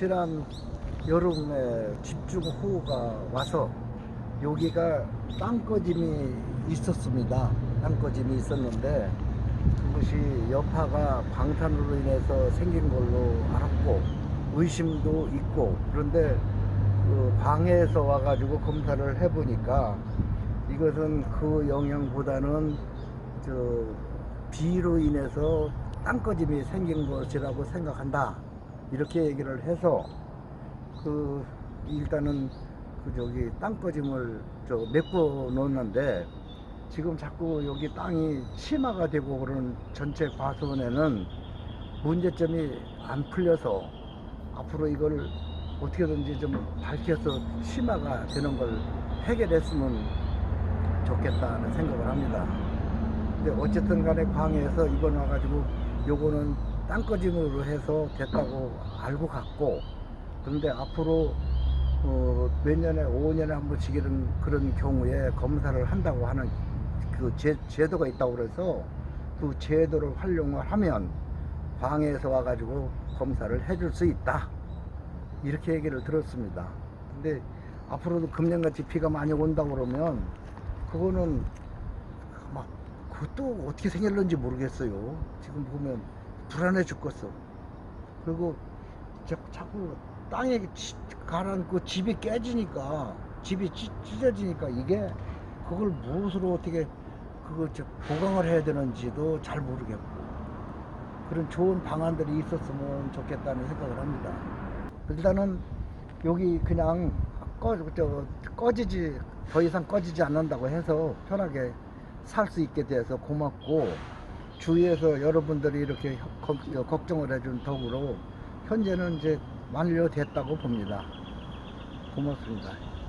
지난 여름에 집중호우가 와서 여기가 땅꺼짐이 있었습니다. 땅꺼짐이 있었는데 그것이 여파가 방탄으로 인해서 생긴 걸로 알았고 의심도 있고 그런데 그 방에서 와가지고 검사를 해보니까 이것은 그 영향보다는 저 비로 인해서 땅꺼짐이 생긴 것이라고 생각한다 이렇게 얘기를 해서 그 일단은 그 저기 땅꺼짐을 저 메꿔 놓는데 지금 자꾸 여기 땅이 심화가 되고 그런 전체 과수원에는 문제점이 안 풀려서 앞으로 이걸 어떻게든지 좀 밝혀서 심화가 되는 걸 해결했으면 좋겠다는 생각을 합니다. 근데 어쨌든 간에 광해에서 이번 와가지고 요거는 땅꺼짐으로 해서 됐다고 알고 갔고 그런데 앞으로 어, 몇 년에 5년에 한 번씩 이런 그런 경우에 검사를 한다고 하는 그 제, 제도가 있다고 그래서 그 제도를 활용을 하면 광해에서 와가지고 검사를 해줄 수 있다 이렇게 얘기를 들었습니다. 근데 앞으로도 금년같이 비가 많이 온다 그러면 그거는 막 그것도 어떻게 생겼는지 모르겠어요. 지금 보면 불안해 죽겠어. 그리고 자, 자꾸 땅에 치- 가라앉고 집이 깨지니까 집이 찢, 찢어지니까 이게 그걸 무엇으로 어떻게 저 보강을 해야 되는지도 잘 모르겠고 그런 좋은 방안들이 있었으면 좋겠다는 생각을 합니다. 일단은 여기 그냥 꺼, 저, 꺼지지 더 이상 꺼지지 않는다고 해서 편하게 살 수 있게 돼서 고맙고 주위에서 여러분들이 이렇게 걱- 저, 걱정을 해준 덕으로 현재는 이제 완료됐다고 봅니다. 고맙습니다.